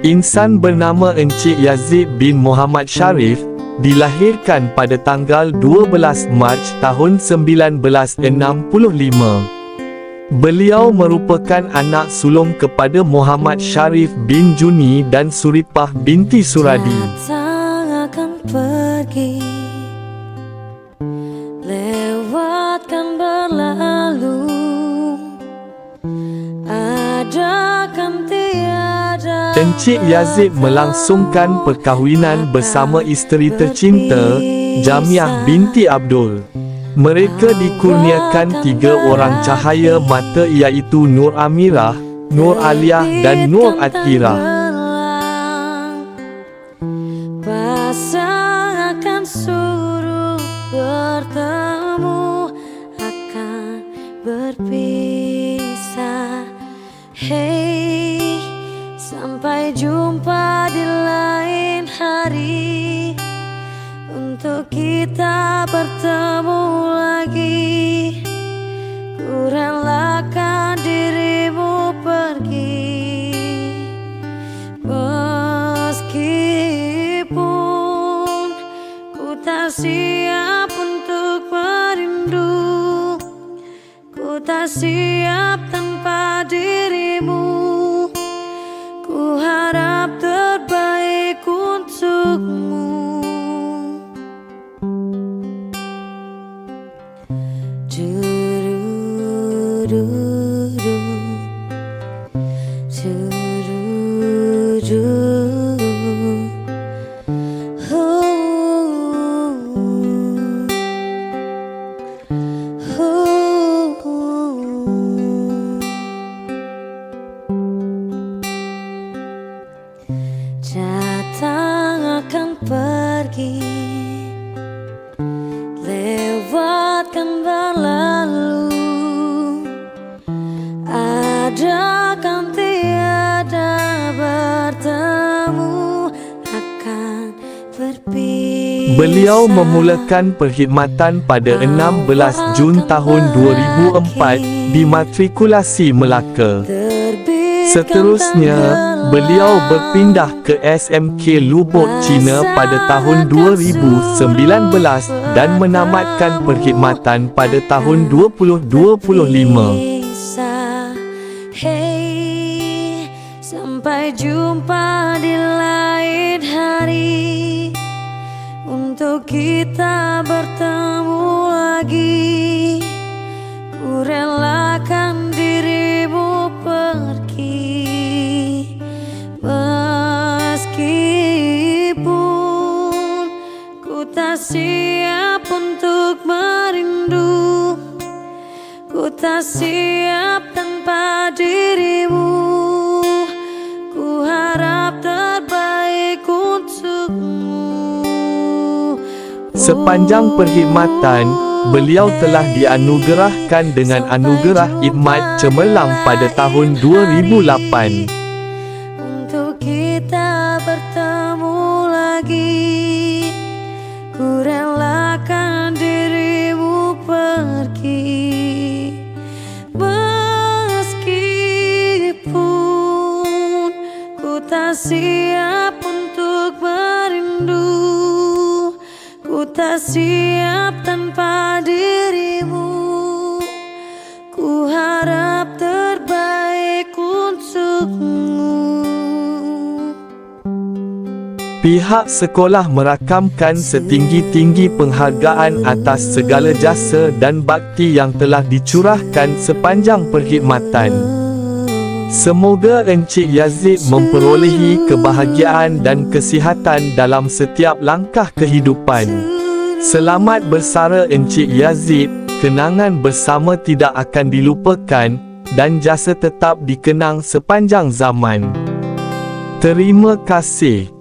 Insan bernama Encik Yazid bin Muhammad Sharif dilahirkan pada tanggal 12 Mac tahun 1965. Beliau merupakan anak sulung kepada Muhammad Sharif bin Juni dan Suripah binti Suradi. Datang akan pergi Encik Yazid melangsungkan perkahwinan bersama isteri tercinta, Jamiah binti Abdul. Mereka dikurniakan tiga orang cahaya mata iaitu Nur Amirah, Nur Aliyah dan Nur Atirah. Hey Sampai jumpa di lain hari. Untuk kita bertemu lagi. Ku relakan dirimu pergi. Meskipun ku tak siap untuk merindu. Ku tak siap Harap terbaik untukmu Du-du-du. Lewatkan berlalu. Ada kan tiada bertemu Akan berpisah. Beliau memulakan perkhidmatan pada 16 Jun tahun 2004 di matrikulasi Melaka. Seterusnya, beliau berpindah ke SMK Lubuk Cina pada tahun 2019 dan menamatkan perkhidmatan pada tahun 2025. Bisa, Hey, sampai jumpa di lain hari Untuk kita bertemu lagi Ku relakan tak siap tanpa dirimu. Ku harap terbaik untukmu. Sepanjang perkhidmatan, beliau telah dianugerahkan dengan anugerah Idmat Cemerlang pada tahun 2008. Tak siap untuk merindu. Ku tak siap tanpa dirimu. Ku harap terbaik untukmu. Pihak sekolah merakamkan setinggi-tinggi penghargaan atas segala jasa dan bakti yang telah dicurahkan sepanjang perkhidmatan. Semoga Encik Yazid memperolehi kebahagiaan dan kesihatan dalam setiap langkah kehidupan. Selamat bersara Encik Yazid, kenangan bersama tidak akan dilupakan dan jasa tetap dikenang sepanjang zaman. Terima kasih.